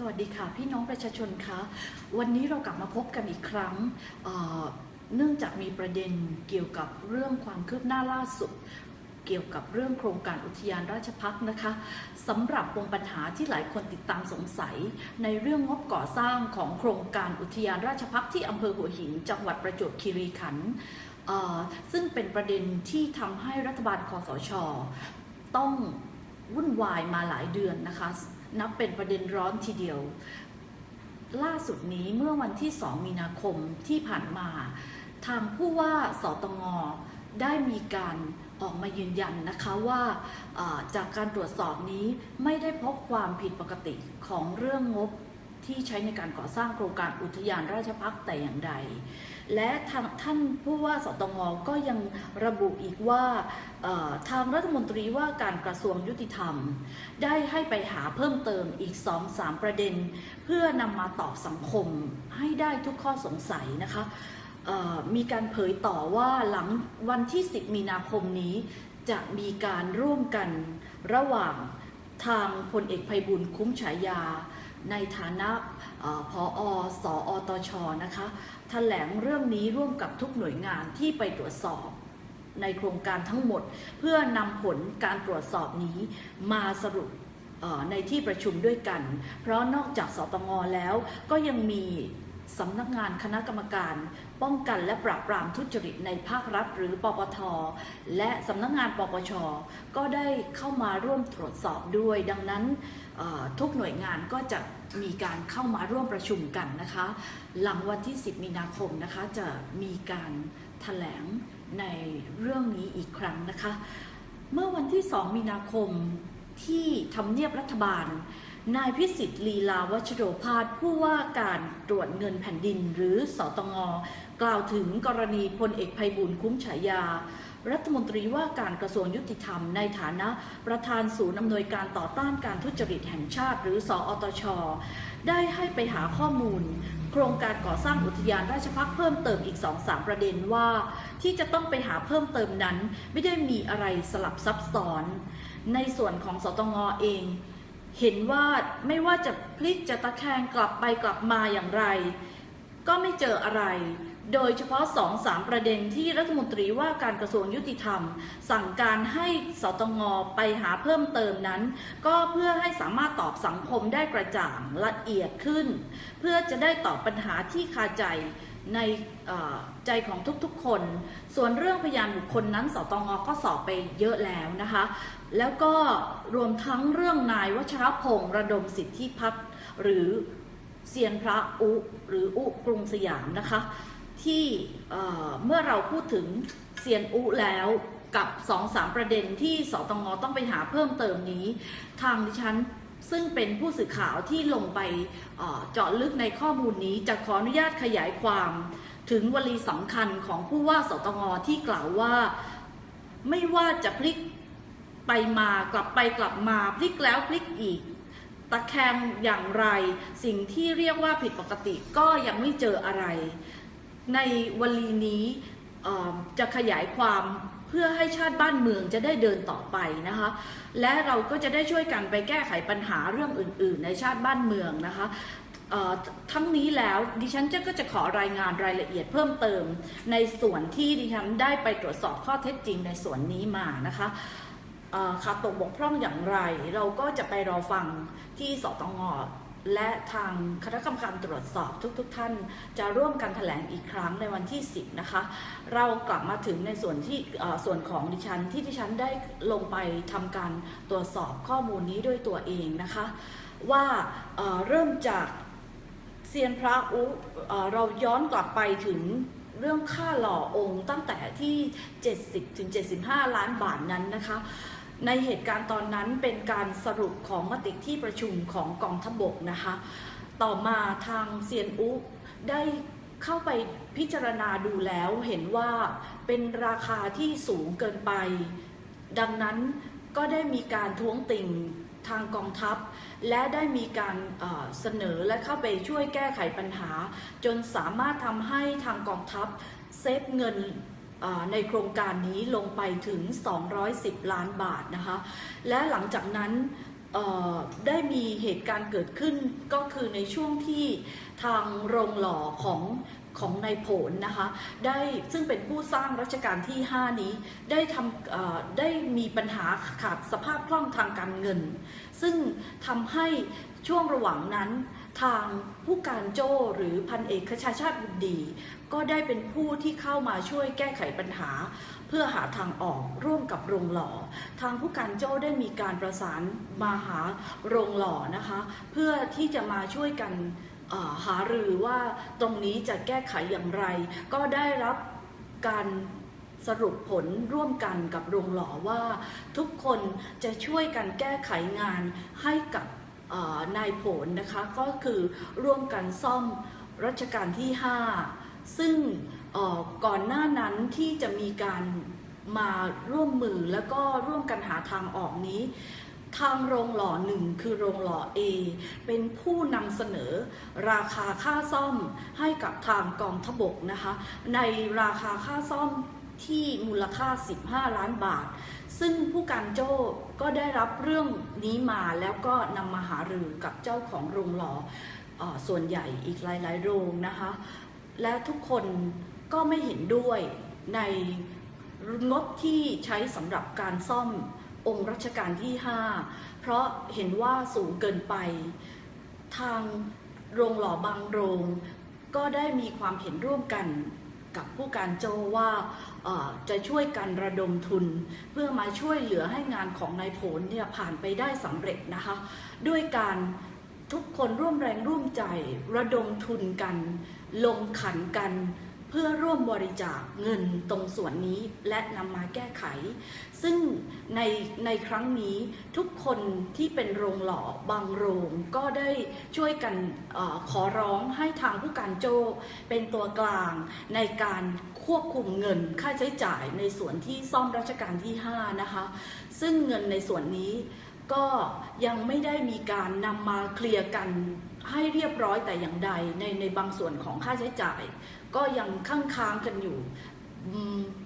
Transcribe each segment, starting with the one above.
สวัสดีค่ะ พี่น้องประชาชนคะวันนี้เรากลับมาพบกันอีกครั้งเนื่องจากมีประเด็นเกี่ยวกับเรื่องความคืบหน้าล่าสุด เกี่ยวกับเรื่องโครงการอุทยานราชพักษ์นะคะสำหรับปมปัญหาที่หลายคนติดตามสงสัย ในเรื่องงบก่อสร้างของโครงการอุทยานราชพักที่อำเภอหัวหิน จังหวัดประจวบคีรีขันธ์ซึ่งเป็นประเด็นที่ทำให้รัฐบาลคอสช ต้องวุ่นวายมาหลายเดือนนะคะ นับเป็นประเด็นร้อนทีเดียว ล่าสุดนี้เมื่อวันที่ 2 มีนาคมที่ผ่านมา ทางผู้ว่าสตงได้มีการออกมายืนยันนะคะว่าจากการตรวจสอบนี้ไม่ได้พบความผิดปกติของเรื่องงบ ที่ใช้ในการก่อสร้างโครงการอุทยานราชพักษ์แต่อย่างใด และทางท่านผู้ว่าสตงก็ยังระบุอีกว่าทางรัฐมนตรีว่าการกระทรวงยุติธรรม ได้ให้ไปหาเพิ่มเติมอีก2-3ประเด็น เพื่อนำมาตอบสังคมให้ได้ทุกข้อสงสัยนะคะมีการเผยต่อว่าหลังวันที่ 10 มีนาคมนี้ จะมีการร่วมกันระหว่างทางพลเอกภัยบุญคุ้มฉายา ในฐานะเออพออสอตชนะคะแถลงเรื่องนี้ร่วมกับทุกหน่วยงานที่ไปตรวจสอบในโครงการทั้งหมด เพื่อนำผลการตรวจสอบนี้มาสรุปในที่ประชุมด้วยกัน เพราะนอกจากสตงแล้วก็ยังมี สำนักงานคณะกรรมการ ป้องกันและปราบปรามทุจริตในภาครัฐหรือปปท และสำนักงานปปช ก็ได้เข้ามาร่วมตรวจสอบด้วย ดังนั้นทุกหน่วยงานก็จะมีการเข้ามาร่วมประชุมกันนะคะ หลังวันที่ 10 มีนาคมนะคะจะมีการแถลงในเรื่องนี้อีกครั้งนะคะ เมื่อวันที่ 2 มีนาคมที่ทำเนียบรัฐบาล นายพิสิทธิ์ลีลาวัชโรพาสผู้ว่าการตรวจเงินแผ่นดินหรือสตงกล่าวถึงกรณีพลเอกภัยบุญคุ้มฉายา รัฐมนตรีว่าการกระทรวงยุติธรรมในฐานะประธานศูนย์อำนวยการต่อต้านการทุจริตแห่งชาติ หรือสออตช ได้ให้ไปหาข้อมูล โครงการก่อสร้างอุทยานราชพักเพิ่มเติมอีก 2-3 ประเด็นว่า ที่จะต้องไปหาเพิ่มเติมนั้น ไม่ได้มีอะไรสลับซับซ้อน ในส่วนของสตงเอง เห็นว่าไม่ว่าจะพลิกจะตะแคงกลับไปกลับมาอย่างไร ก็ไม่เจออะไร โดยเฉพาะ2-3ประเด็นที่รัฐมนตรีว่าการกระทรวงยุติธรรม สั่งการให้สตงไปหาเพิ่มเติมนั้น ก็เพื่อให้สามารถตอบสังคมได้กระจ่างละเอียดขึ้น เพื่อจะได้ตอบปัญหาที่คาใจในอ ใจของทุกๆคน ส่วนเรื่องพยานบุคคลนั้นสตงก็สอบไปเยอะแล้วนะคะ แล้วก็รวมทั้งเรื่องนายวัชรพงษ์ระดมสิทธิพัฒน์หรือเซียนพระอุหรืออุกรุงสยามนะคะ ที่เมื่อเราพูดถึงเซียนอุแล้วกับ2อสามประเด็นที่สตงต้องไปหาเพิ่มเติมนี้ ทางดิฉัน ซึ่งเป็นผู้สื่อข่าวที่ลงไปเจาะลึกในข้อมูลนี้จะขออนุญาตขยายความถึงวลีสำคัญของผู้ว่าสตงที่กล่าวว่า ไม่ว่าจะพลิกไปมากลับไปกลับมาพลิกแล้วพลิกอีก ตะแคงอย่างไร สิ่งที่เรียกว่าผิดปกติก็ยังไม่เจออะไร ในวลีนี้จะขยายความ เพื่อให้ชาติบ้านเมืองจะได้เดินต่อไปนะคะ และเราก็จะได้ช่วยกันไปแก้ไขปัญหาเรื่องอื่น ๆ ในชาติบ้านเมืองนะคะทั้งนี้แล้วดิฉันจะก็จะขอรายงานรายละเอียดเพิ่มเติม ในส่วนที่ดิฉันได้ไปตรวจสอบข้อเท็จจริงในส่วนนี้มานะคะเอ่อขาดตกบกพร่องอย่างไร เราก็จะไปรอฟังที่สตง และทางคณะกรรมการตรวจสอบทุกๆทท่าน จะร่วมกันแถลงอีกครั้งในวันที่ 10 นะคะ เรากลับมาถึงในส่วนที่ส่วนของดิฉันที่ดิฉันได้ลงไปทำการตรวจสอบข้อมูลนี้ด้วยตัวเองนะคะ ว่าเเริ่มจากเซียนพระอุเอ่อเราย้อนกลับไปถึงเรื่องค่าหล่อองค์ตั้งแต่ที่ 70ถึง75 ล้านบาทนั้นนะคะ ในเหตุการณ์ตอนนั้นเป็นการสรุปของมติที่ประชุมของกองทพบกนะคะ ต่อมาทางเซียนอุได้เข้าไปพิจารณาดูแล้วเห็นว่าเป็นราคาที่สูงเกินไป ดังนั้นก็ได้มีการท้วงติ่งทางกองทัพ และได้มีการเสนอและเข้าไปช่วยแก้ไขปัญหา จนสามารถทำให้ทางกองทัพเซฟเงิน ในโครงการนี้ลงไปถึง 210 ล้านบาทนะคะ และหลังจากนั้นได้มีเหตุการณ์เกิดขึ้นก็คือในช่วงที่ทางโรงหล่อของของนายผลนะคะได้ซึ่งเป็นผู้สร้างรัชกาลที่ 5 นี้ได้ทำได้มีปัญหาขาดสภาพคล่องทางการเงิน ซึ่งทำให้ช่วงระหว่างนั้น ทางผู้การโจ้หรือพันเอกคชาชาติบุตรดี ก็ได้เป็นผู้ที่เข้ามาช่วยแก้ไขปัญหา เพื่อหาทางออกร่วมกับโรงหล่อ ทางผู้การโจ้ได้มีการประสานมาหาโรงหล่อนะคะ เพื่อที่จะมาช่วยกันหารือว่าตรงนี้จะแก้ไขอย่างไร ก็ได้รับการสรุปผลร่วมกันกับโรงหล่อว่า ทุกคนจะช่วยกันแก้ไขงานให้กับ นายผลนะคะก็คือร่วมกันซ่อมรัชกาลที่ 5 ซึ่งก่อนหน้านั้นที่จะมีการมาร่วมมือแล้วก็ร่วมกันหาทางออกนี้ ทางโรงหล่อหนึ่งคือโรงหล่อ A เป็นผู้นำเสนอราคาค่าซ่อมให้กับทางกองทบกนะคะ ในราคาค่าซ่อม ที่มูลค่า 15 ล้านบาท ซึ่งผู้การโจ้ก็ได้รับเรื่องนี้มาแล้วก็นำมาหารือกับเจ้าของโรงหล่อออส่วนใหญ่อีกหลาย ๆ โรงนะคะ และทุกคนก็ไม่เห็นด้วยในงบที่ใช้สำหรับการซ่อมองค์รัชกาลที่ 5 เพราะเห็นว่าสูงเกินไป ทางโรงหล่อบางโรง ก็ได้มีความเห็นร่วมกัน กับผู้การโจว่าจะช่วยกันระดมทุน เพื่อมาช่วยเหลือให้งานของนายผลเนี่ยผ่านไปได้สำเร็จนะคะ ด้วยการทุกคนร่วมแรงร่วมใจระดมทุนกัน ลงขันกัน เพื่อร่วมบริจาคเงินตรงส่วนนี้และนำมาแก้ไข ซึ่งในในครั้งนี้ทุกคนที่เป็นโรงหล่อบางโรงก็ได้ช่วยกันอขอร้องให้ทางผู้การโจเป็นตัวกลางในการควบคุมเงินค่าใช้จ่ายในส่วนที่ซ่อมรัชกาลที่ 5 นะคะ ซึ่งเงินในส่วนนี้ก็ยังไม่ได้มีการนำมาเคลียร์กันให้เรียบร้อยแต่อย่างใดในในบางส่วนของค่าใช้จ่าย ก็ยังค้างค้างกันอยู่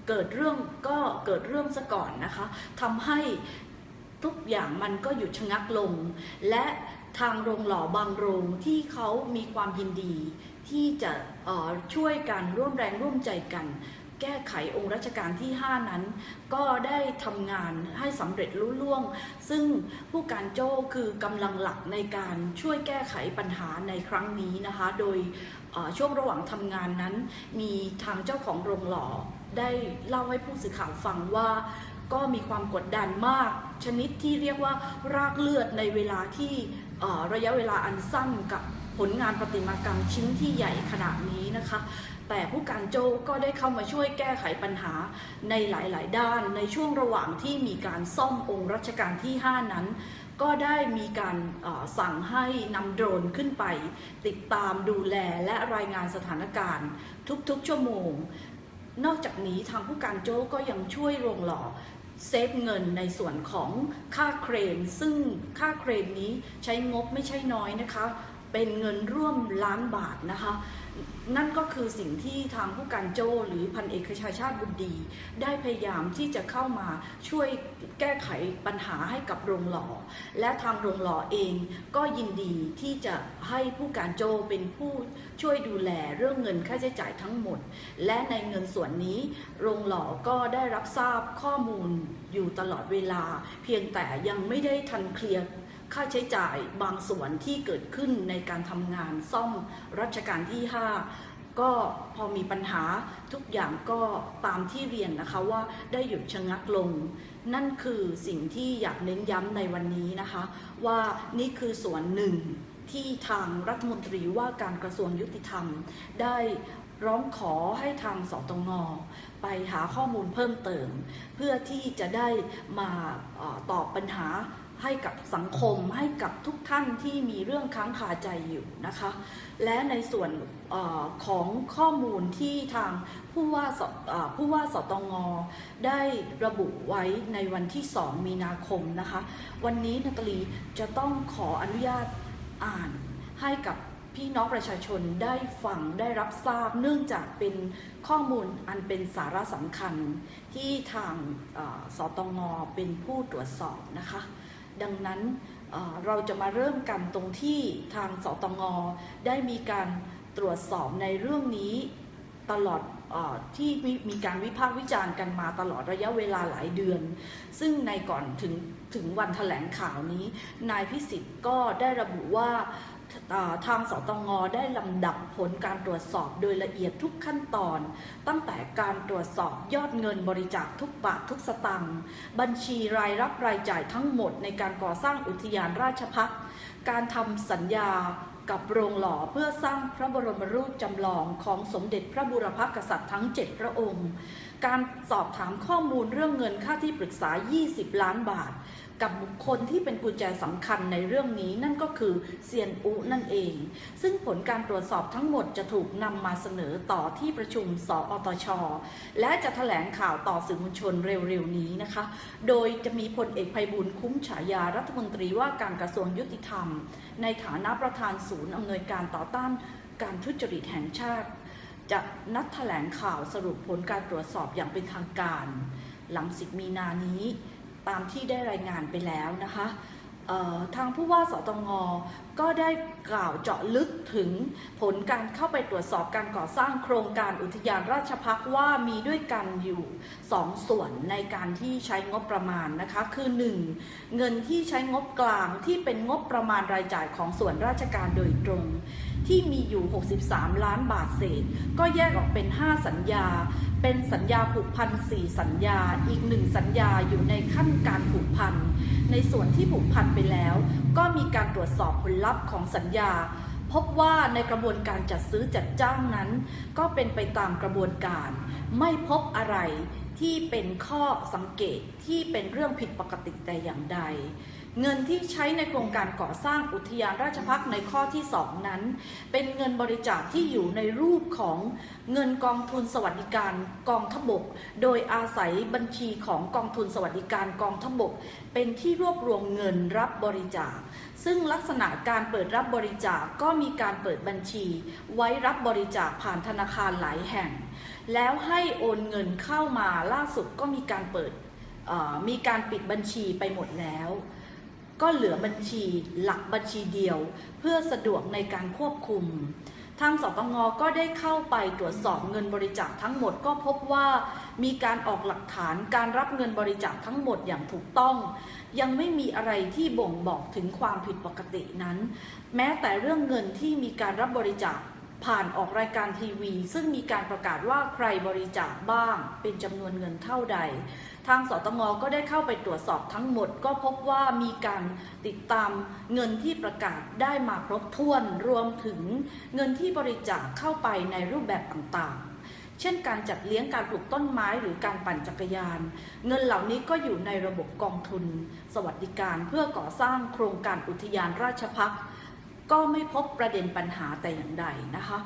เกิดเรื่องก็เกิดเรื่องซะก่อนนะคะทำให้ทุกอย่างมันก็หยุดชะงักลง และทางโรงหล่อบางโรงที่เขามีความยินดีที่จะช่วยกันร่วมแรงร่วมใจกัน แก้ไของค์รัชกาลที่ 5 นั้น ก็ได้ทำงานให้สำเร็จลุล่วง ซึ่งผู้การโจ้คือกำลังหลักในการช่วยแก้ไขปัญหาในครั้งนี้นะคะ โดย ช่วงระหว่างทำงานนั้น มีทางเจ้าของโรงหล่อได้เล่าให้ผู้สื่อข่าวฟังว่าก็มีความกดดันมาก ชนิดที่เรียกว่ารากเลือดในเวลาที่ระยะเวลาอันสั้นกับผลงานประติมากรรมชิ้นที่ใหญ่ขนาดนี้นะคะ แต่ผู้การโจก็ได้เข้ามาช่วยแก้ไขปัญหาในหลาย ๆ ด้านในช่วงระหว่างที่มีการซ่อมองค์รัชกาลที่ 5 นั้น ก็ได้มีการสั่งให้นำโดรนขึ้นไป ติดตามดูแลและรายงานสถานการณ์ ทุกๆชั่วโมง นอกจากนี้ทางผู้การโจ้ก็ยังช่วยโรงหล่อเซฟเงินในส่วนของค่าเครน ซึ่งค่าเครนนี้ใช้งบไม่ใช่น้อยนะคะ เป็นเงินร่วมล้านบาทนะคะ นั่นก็คือสิ่งที่ทางผู้การโจหรือพันเอกชาชาติบุตรดี ได้พยายามที่จะเข้ามาช่วยแก้ไขปัญหาให้กับโรงหล่อ และทางโรงหล่อเองก็ยินดีที่จะให้ผู้การโจเป็นผู้ช่วยดูแลเรื่องเงินค่าใช้จ่ายทั้งหมด และในเงินส่วนนี้ โรงหล่อก็ได้รับทราบข้อมูลอยู่ตลอดเวลา เพียงแต่ยังไม่ได้ทันเคลียร์ ค่าใช้จ่ายบางส่วนที่เกิดขึ้นในการทำงานซ่อมรัชกาลที่ 5 ก็พอมีปัญหาทุกอย่างก็ตามที่เรียนนะคะว่าได้หยุดชะงักลง นั่นคือสิ่งที่อยากเน้นย้ำในวันนี้นะคะ ว่านี่คือส่วนหนึ่งที่ทางรัฐมนตรีว่าการกระทรวงยุติธรรม ได้ร้องขอให้ทางสตงไปหาข้อมูลเพิ่มเติม เพื่อที่จะได้มาออตอบปัญหา ให้กับสังคมให้กับทุกท่านที่มีเรื่องค้างคาใจอยู่นะคะ และในส่วนอของข้อมูลที่ทางผู้ว่าสผู้ว่าสตงได้ระบุไว้ในวันที่ 2 มีนาคมนะคะ วันนี้นาตาลีจะต้องขออนุญาตอ่านให้กับพี่น้องประชาชนได้ฟังได้รับทราบเนื่องจากเป็นข้อมูลอันเป็นสาระสำคัญที่ทางสตงเป็นผู้ตรวจสอบนะคะ ดังนั้นเราจะมาเริ่มกันตรงที่ทางสตงได้มีการตรวจสอบในเรื่องนี้ตลอดอที่มีการวิพากษ์วิจารณ์กันมาตลอดระยะเวลาหลายเดือน ซึ่งในก่อนถึงถึงวันแถลงข่าวนี้ นายพิสิทธิ์ก็ได้ระบุว่า ทางสตงได้ลำดับผลการตรวจสอบโดยละเอียดทุกขั้นตอน ตั้งแต่การตรวจสอบยอดเงินบริจาคทุกบาททุกสตังค์บัญชีรายรับรายจ่ายทั้งหมดในการก่อสร้างอุทยานราชพักษ์การทำสัญญากับโรงหล่อเพื่อสร้างพระบรมรูปจำลองของสมเด็จพระบุรพกษัตริย์ทั้ง 7 พระองค์ การสอบถามข้อมูลเรื่องเงินค่าที่ปรึกษา 20 ล้านบาท กับบุคคลที่เป็นกุญแจสำคัญในเรื่องนี้นั่นก็คือเซียนอุนั่นเอง ซึ่งผลการตรวจสอบทั้งหมดจะถูกนำมาเสนอต่อที่ประชุมสอตช และจะแถลงข่าวต่อสื่อมวลชนเร็วๆนี้นะคะ โดยจะมีพลเอกภัยบุญคุ้มฉายารัฐมนตรีว่าการกระทรวงยุติธรรม ในฐานะประธานศูนย์อำนวยการต่อต้านการทุจริตแห่งชาติ จะนัดแถลงข่าวสรุปผลการตรวจสอบอย่างเป็นทางการ หลังสิมีนานี้ ตามที่ได้รายงานไปแล้วนะคะทางผู้ว่าสตงก็ได้กล่าวเจาะลึกถึงผลการเข้าไปตรวจสอบการก่อสร้างโครงการอุทยานราชพักว่ามีด้วยกันอยู่สองส่วนในการที่ใช้งบประมาณนะคะ คือ 1. เงินที่ใช้งบกลางที่เป็นงบประมาณรายจ่ายของส่วนราชการโดยตรง ที่มีอยู่ 63 ล้านบาทเศษ ก็แยกออกเป็น 5 สัญญา เป็นสัญญาผูกพัน 4 สัญญา อีกหนึ่งสัญญาอยู่ในขั้นการผูกพัน ในส่วนที่ผูกพันไปแล้ว ก็มีการตรวจสอบผลลัพธ์ของสัญญา พบว่าในกระบวนการจัดซื้อจัดจ้างนั้น ก็เป็นไปตามกระบวนการ ไม่พบอะไรที่เป็นข้อสังเกตที่เป็นเรื่องผิดปกติแต่อย่างใด เงินที่ใช้ในโครงการก่อสร้างอุทยานราชพักในข้อที่ 2 นั้น เป็นเงินบริจาคที่อยู่ในรูปของเงินกองทุนสวัสดิการกองทบก โดยอาศัยบัญชีของกองทุนสวัสดิการกองทบก เป็นที่รวบรวมเงินรับบริจาค ซึ่งลักษณะการเปิดรับบริจาคก็มีการเปิดบัญชี ไว้รับบริจาคผ่านธนาคารหลายแห่ง แล้วให้โอนเงินเข้ามาล่าสุดก็มีการเปิดมีการปิดบัญชีไปหมดแล้ว ก็เหลือบัญชีหลักบัญชีเดียว เพื่อสะดวกในการควบคุม ทางสตงก็ได้เข้าไปตรวจสอบเงินบริจาคทั้งหมดก็พบว่า มีการออกหลักฐานการรับเงินบริจาคทั้งหมดอย่างถูกต้อง ยังไม่มีอะไรที่บ่งบอกถึงความผิดปกตินั้น แม้แต่เรื่องเงินที่มีการรับบริจาคผ่านออกรายการทีวี ซึ่งมีการประกาศว่าใครบริจาคบ้างเป็นจำนวนเงินเท่าใด ทางสตงก็ได้เข้าไปตรวจสอบทั้งหมด ก็พบว่ามีการติดตามเงินที่ประกาศได้มาครบถ้วนรวมถึงเงินที่บริจาคเข้าไปในรูปแบบต่างๆ เช่นการจัดเลี้ยงการปลูกต้นไม้หรือการปั่นจักรยาน เงินเหล่านี้ก็อยู่ในระบบกองทุน สวัสดิการเพื่อก่อสร้างโครงการอุทยานราชพักษ์ก็ไม่พบประเด็นปัญหาแต่อย่างใดนะคะ